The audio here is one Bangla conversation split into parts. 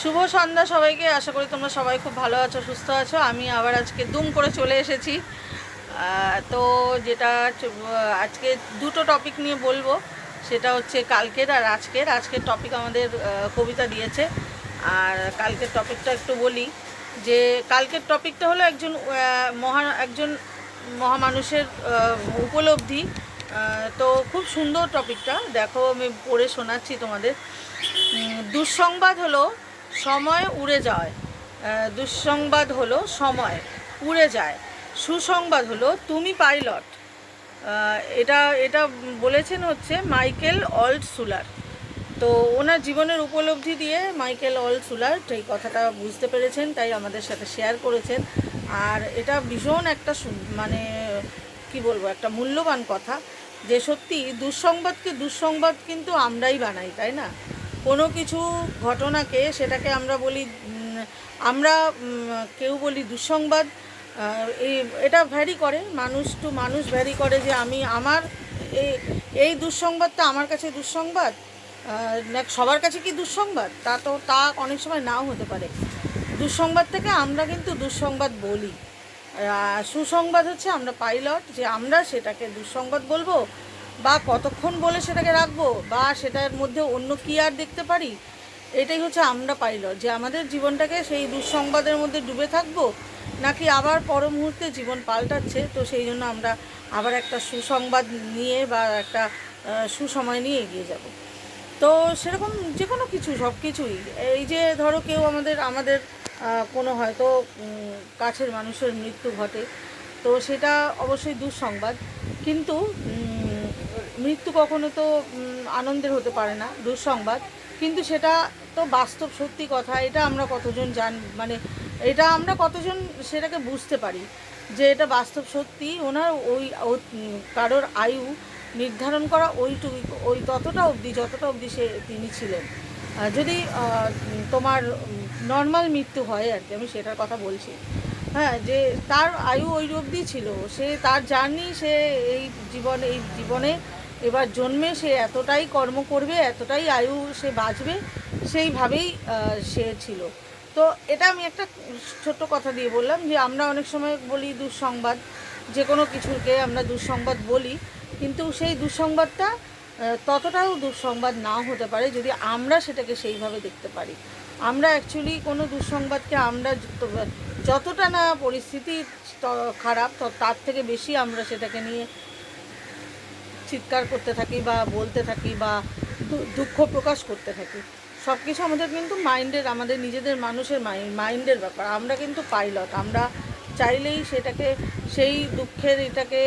শুভ সন্ধ্যা সবাইকে। আশা করি তোমরা সবাই খুব ভালো আছো, সুস্থ আছো। আমি আবার আজকে দুম করে চলে এসেছি। তো যেটা আজকে দুটো টপিক নিয়ে বলব। সেটা হচ্ছে কালকের আর আজকের। আজকের টপিক আমাদের কবিতা দিয়েছে। আর কালকের টপিকটা একটু বলি যে, কালকের টপিকটা হলো একজন মহা, একজন মহামানুষের উপলব্ধি। তো খুব সুন্দর টপিকটা দেখো আমি পড়ে শোনাচ্ছি তোমাদের। দুঃসংবাদ হলো সময় উড়ে যায়। দুঃসংবাদ হলো সময়, উড়ে যায়। সুসংবাদ হলো তুমি পাইলট। এটা এটা বলেছেন হচ্ছে মাইকেল অল্ট সুলার তো ওনার জীবনের উপলব্ধি দিয়ে মাইকেল অল সুলার এই কথাটা বুঝতে পেরেছেন, তাই আমাদের সাথে শেয়ার করেছেন। আর এটা ভীষণ একটা মানে কি বলব, একটা মূল্যবান কথা যে সত্যি দুঃসংবাদকে দুঃসংবাদ কিন্তু আমরাই বানাই, তাই না? কোনো কিছু ঘটনাকে সেটাকে আমরা বলি আমরা কেউ বলি দুঃসংবাদ এটা ভ্যারি করে, মানুষ টু মানুষ ভ্যারি করে যে আমি, আমার এই এই দুঃসংবাদটা আমার কাছে দুঃসংবাদ সবার কাছে কি দুঃসংবাদ? তা তো, তা অনেক সময় নাও হতে পারে। দুঃসংবাদ থেকে আমরা কিন্তু দুঃসংবাদ বলি। সুসংবাদ হচ্ছে আমরা পাইলট যে আমরা সেটাকে দুঃসংবাদ বলব বা কতক্ষণ বলে সেটাকে রাখব বা সেটার মধ্যে অন্য কী আর দেখতে পারি? এটাই হচ্ছে আমরা পাইলট, যে আমাদের জীবনটাকে সেই দুঃসংবাদের মধ্যে ডুবে থাকব, নাকি আবার পর মুহূর্তে জীবন পাল্টাচ্ছে? তো সেই জন্য আমরা আবার একটা সুসংবাদ নিয়ে বা একটা সুসময় নিয়ে এগিয়ে যাব। তো সেরকম যে কোনো কিছু, সব কিছুই। এই যে ধরো কেউ আমাদের আমাদের কোনো হয়তো কাছের মানুষের মৃত্যু ঘটে, তো সেটা অবশ্যই দুঃসংবাদ। কিন্তু মৃত্যু কখনো তো আনন্দের হতে পারে না, দুঃসংবাদ। কিন্তু সেটা তো বাস্তব সত্যি কথা, এটা আমরা কতজন জান মানে এটা আমরা কতজন সেটাকে বুঝতে পারি যে এটা বাস্তব সত্যি। ওনার ওই কারোর আয়ু নির্ধারণ করা ওইটুকু ওই ততটা অবধি, যতটা অবধি সে, তিনি ছিলেন। যদি তোমার নর্মাল মৃত্যু হয় আর কি, আমি সেটার কথা বলছি। হ্যাঁ যে তার আয়ু ওই অবধি ছিল, সে তার জার্নি সে এই জীবন, এই জীবনে এবার জন্মে সে এতটাই কর্ম করবে, এতটাই আয়ু সে বাঁচবে, সেইভাবেই সে ছিল। তো এটা আমি একটা ছোট্ট কথা দিয়ে বললাম যে আমরা অনেক সময় বলি দুঃসংবাদ, যে কোনো কিছুকে আমরা দুঃসংবাদ বলি, কিন্তু সেই দুঃসংবাদটা ততটাও দুঃসংবাদ নাও হতে পারে যদি আমরা সেটাকে সেইভাবে দেখতে পারি। আমরা অ্যাকচুয়ালি কোনো দুঃসংবাদকে আমরা যতটা না পরিস্থিতি খারাপ তার থেকে বেশি আমরা সেটাকে নিয়ে চিৎকার করতে থাকি বা বলতে থাকি বা দুঃখ প্রকাশ করতে থাকি। সব কিছু আমাদের কিন্তু মাইন্ডের, আমাদের নিজেদের মানুষের মাইন্ডের ব্যাপার। আমরা কিন্তু পাইলট। আমরা চাইলেই সেটাকে, সেই দুঃখের এটাকে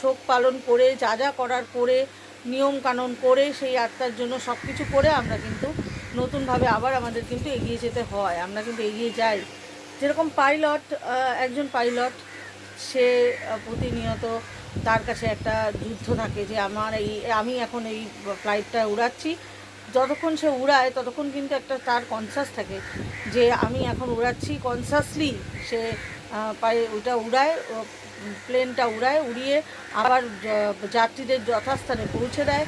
শোক পালন করে, যা যা করার করে নিয়ম কানুন করে, সেই আত্মার জন্য সব কিছু করে আমরা কিন্তু নতুনভাবে আবার আমাদের কিন্তু এগিয়ে যেতে হয়। আমরা কিন্তু এগিয়ে যাই। যেরকম পাইলট একজন পাইলট, সে প্রতিনিয়ত তার কাছে একটা যুদ্ধ থাকে যে আমার এই, আমি এখন এই ফ্লাইটটা উড়াচ্ছি। যতক্ষণ সে উড়ায়, ততক্ষণ কিন্তু একটা তার কনসাস থাকে যে আমি এখন উড়াচ্ছি কনসাসলি সে পায়ে ওইটা উড়ায় প্লেনটা উড়ায়, উড়িয়ে আবার যাত্রীদের যথাস্থানে পৌঁছে দেয়।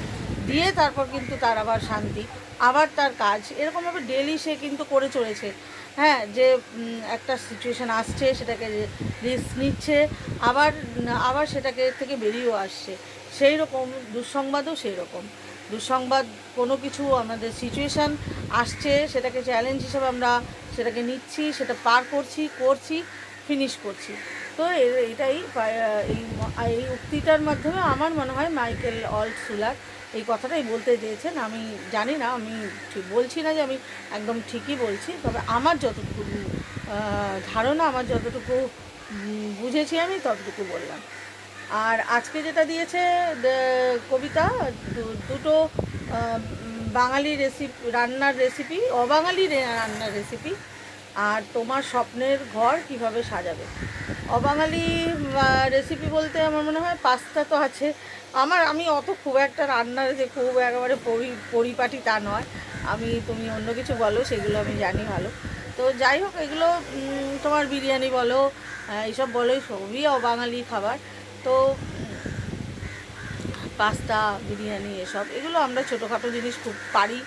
দিয়ে তারপর কিন্তু তার আবার শান্তি, আবার তার কাজ। এরকমভাবে ডেলি সে কিন্তু করে চলেছে। হ্যাঁ যে একটা সিচুয়েশান আসছে, সেটাকে রিস্ক নিচ্ছে, আবার আবার সেটাকে থেকে বেরিয়েও আসছে। সেই রকম দুঃসংবাদও সেই রকম দুঃসংবাদ কোনো কিছু আমাদের সিচুয়েশান আসছে, সেটাকে চ্যালেঞ্জ হিসেবে আমরা সেটাকে নিচ্ছি, সেটা পার করছি করছি ফিনিশ করছি। তো এটাই এই উক্তিটার মাধ্যমে আমার মনে হয় মাইকেল অল্ট সুলার এই কথাটাই বলতে চেয়েছেন। আমি জানি না, আমি ঠিক বলছি না যে আমি একদম ঠিকই বলছি, তবে আমার যতটুকু ধারণা, আমার যতটুকু বুঝেছি আমি, ততটুকু বললাম। আর আজকে যেটা দিয়েছে কবিতা দুটো বাঙালি রেসিপি রান্নার রেসিপি অবাঙালি রান্নার রেসিপি আর তোমার স্বপ্নের ঘর কীভাবে সাজাবে? অবাঙালি রেসিপি বলতে আমার মনে হয় পাস্তা তো আছে। আমার, আমি অত খুব একটা রান্নার যে খুব একেবারে পরি, পরিপাটি তা নয়। আমি, তুমি অন্য কিছু বলো, সেগুলো আমি জানি ভালো। তো যাই হোক, এগুলো তোমার বিরিয়ানি বলো এইসব বলোই সবই অবাঙালি খাবার। তো পাস্তা বিরিয়ানি, এসব, এগুলো আমরা ছোটোখাটো জিনিস খুব পারি।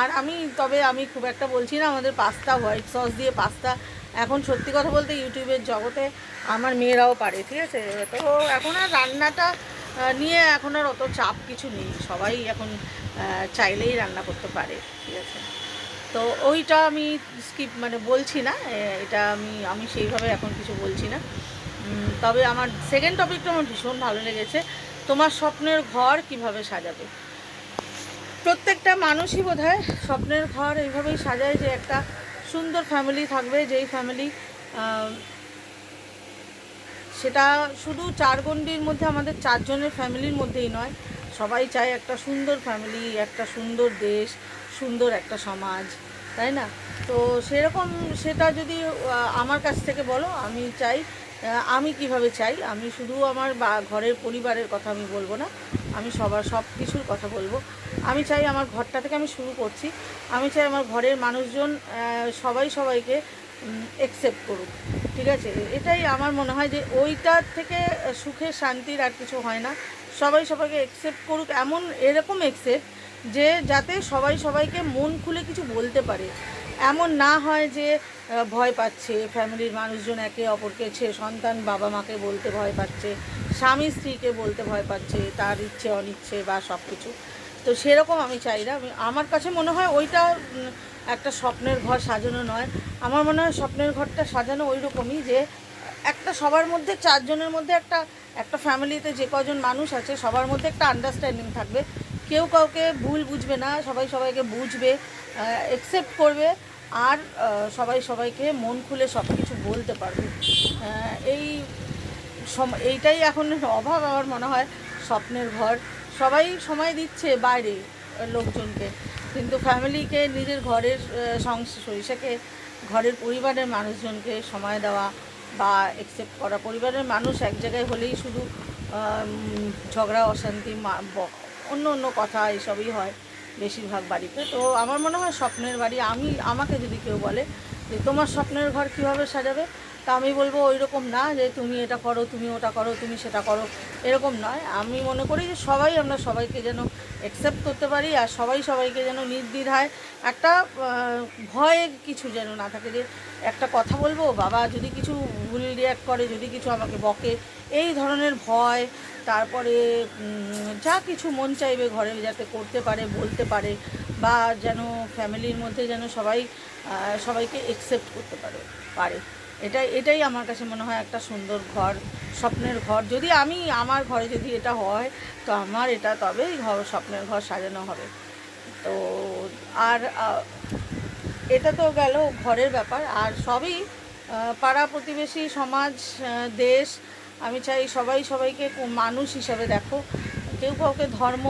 আর আমি, তবে আমি খুব একটা বলছি না, আমাদের পাস্তা হোয়াইট সস দিয়ে পাস্তা। এখন সত্যি কথা বলতে ইউটিউবের জগতে আমার মেয়েরাও পারে, ঠিক আছে? তো এখন আর রান্নাটা নিয়ে এখন আর অত চাপ কিছু নেই। সবাই এখন চাইলেই রান্না করতে পারে, ঠিক আছে? তো ওইটা আমি স্কিপ মানে বলছি না এটা আমি আমি সেইভাবে এখন কিছু বলছি না। তবে আমার সেকেন্ড টপিকটা আমার ভীষণ ভালো লেগেছে। তোমার স্বপ্নের ঘর কীভাবে সাজাবে? প্রত্যেকটা মানুষই বোধ স্বপ্নের ঘর এইভাবেই সাজায় যে একটা সুন্দর ফ্যামিলি থাকবে, যেই ফ্যামিলি সেটা শুধু চার মধ্যে আমাদের চারজনের ফ্যামিলির মধ্যেই নয়, সবাই চায় একটা সুন্দর ফ্যামিলি একটা সুন্দর দেশ, সুন্দর একটা সমাজ, তাই না? তো সেরকম সেটা যদি আমার কাছ থেকে বলো, আমি চাই আমি কীভাবে চাই? আমি শুধু আমার বা, ঘরের পরিবারের কথা আমি বলব না। আমি সবার সব কিছুর কথা বলব। আমি চাই আমার ঘরটা থেকে আমি শুরু করছি। আমি চাই আমার ঘরের মানুষজন সবাই সবাইকে একসেপ্ট করুক। ঠিক আছে? এটাই আমার মনে হয় যে ওইটার থেকে সুখের শান্তির আর কিছু হয় না। সবাই সবাইকে একসেপ্ট করুক। এমন এরকম একসেপ্ট যে যাতে সবাই সবাইকে মন খুলে কিছু বলতে পারে। এমন না হয় যে ভয় পাচ্ছে। ফ্যামিলির মানুষজন একে অপরকে ছে, সন্তান বাবা মাকে বলতে ভয় পাচ্ছে, স্বামী স্ত্রীকে বলতে ভয় পাচ্ছে, তার ইচ্ছে, অনিচ্ছে বা সব কিছু তো সেরকম আমি চাই না। আমার কাছে মনে হয় ওইটা একটা স্বপ্নের ঘর সাজানো নয়। আমার মনে হয় স্বপ্নের ঘরটা সাজানো ওই রকমই যে, একটা সবার মধ্যে চারজনের মধ্যে একটা একটা ফ্যামিলিতে যে কজন মানুষ আছে, সবার মধ্যে একটা আন্ডারস্ট্যান্ডিং থাকবে। কেউ কাউকে ভুল বুঝবে না, সবাই সবাইকে বুঝবে অ্যাকসেপ্ট করবে, আর সবাই সবাইকে মন খুলে সব কিছু বলতে পারবে। এই এইটাই এখন অভাব আমার মনে হয়, স্বপ্নের ঘর। সবাই সময় দিচ্ছে বাইরে লোকজনকে, কিন্তু ফ্যামিলিকে, নিজের ঘরের সংসাকে ঘরের পরিবারের মানুষজনকে সময় দেওয়া বা অ্যাকসেপ্ট করা। পরিবারের মানুষ এক জায়গায় হলেই শুধু ঝগড়া, অশান্তি অন্য অন্য কথা এসবই হয় বেশিরভাগ বাড়িতে। তো আমার মনে হয় স্বপ্নের বাড়ি, আমি, আমাকে যদি কেউ বলে যে তোমার স্বপ্নের ঘর কীভাবে সাজাবে, তা আমি বলব ওই রকম না যে তুমি এটা করো, তুমি ওটা করো, তুমি সেটা করো, এরকম নয়। আমি মনে করি যে সবাই, আমরা সবাইকে যেন অ্যাকসেপ্ট করতে পারি আর সবাই সবাইকে যেন নির্দ্বিধায় একটা ভয় কিছু যেন না থাকে যে একটা কথা বলব? বাবা যদি কিছু ভুল রিয়াক্ট করে, যদি কিছু আমাকে বকে, এই ধরনের ভয়, তারপরে যা কিছু মন চাইবে ঘরে যাতে করতে পারে, বলতে পারে, বা যেন ফ্যামিলির মধ্যে যেন সবাই সবাইকে একসেপ্ট করতে পারে পারে। এটাই এটাই আমার কাছে মনে হয় একটা সুন্দর ঘর, স্বপ্নের ঘর। যদি আমি আমার ঘরে যদি এটা হয়, তো আমার এটা তবেই ঘর স্বপ্নের ঘর সাজানো হবে। তো, আর এটা তো গেল ঘরের ব্যাপার। আর সবই পাড়া প্রতিবেশী, সমাজ দেশ, আমি চাই সবাই সবাইকে মানুষ হিসাবে দেখো। কেউ কাউকে ধর্ম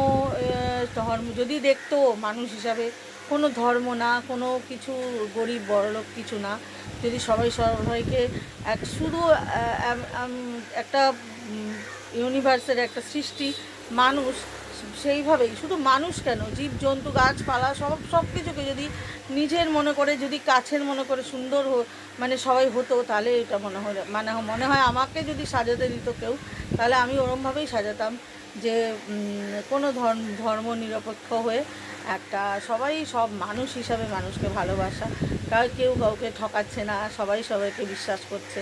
ধর্ম যদি দেখতো মানুষ হিসাবে, কোনো ধর্ম না, কোনো কিছু গরিব বড়লোক কিছু না, যদি সবাই সবাইকে এক শুধু একটা ইউনিভার্সের একটা সৃষ্টি, মানুষ, সেইভাবেই। শুধু মানুষ কেন? জীবজন্তু গাছপালা, সব সব কিছুকে যদি নিজের মনে করে, যদি কাছের মনে করে সুন্দর মানে সবাই হতো, তাহলে এটা মনে হয় মানে মনে হয় আমাকে যদি সাজাতে দিত কেউ, তাহলে আমি ওরমভাবেই সাজাতাম যে কোনো ধর্ম ধর্ম নিরপেক্ষ হয়ে একটা, সবাই সব মানুষ হিসাবে মানুষকে ভালোবাসা। কাউ, কেউ কাউকে ঠকাচ্ছে না, সবাই সবাইকে বিশ্বাস করছে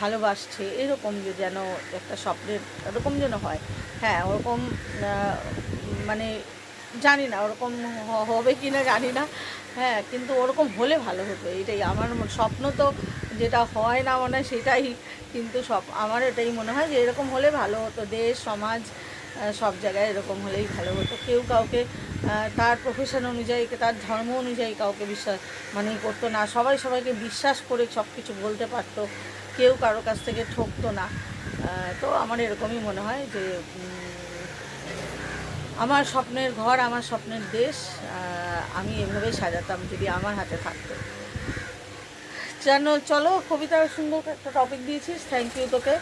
ভালোবাসছে, এরকম যে যেন একটা স্বপ্নের এরকম যেন হয়। হ্যাঁ ওরকম মানে জানি না ওরকম হবে কি না জানি না হ্যাঁ কিন্তু ওরকম হলে ভালো হতো এটাই আমার স্বপ্ন তো যেটা হয় না মনে হয় সেটাই, কিন্তু সব, আমার এটাই মনে হয় যে এরকম হলে ভালো হতো, দেশ, সমাজ সব জায়গায় এরকম হলেই ভালো হতো। কেউ কাউকে তার প্রফেশন অনুযায়ী, তার ধর্ম অনুযায়ী কাউকে বিশ্বাস মানে করতো না, সবাই সবাইকে বিশ্বাস করে সব কিছু বলতে পারতো, কেউ কারও কাছ থেকে ঠকতো না। তো আমার এরকমই মনে হয় যে আমার স্বপ্নের ঘর, আমার স্বপ্নের দেশ আমি এভাবেই সাজাতাম যদি আমার হাতে থাকতো। যেন চলো কবিতা সুন্দর একটা টপিক দিয়েছিস। থ্যাংক ইউ তোকে।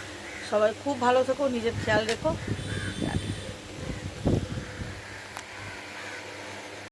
সবাই খুব ভালো থেকো, নিজের খেয়াল রেখো।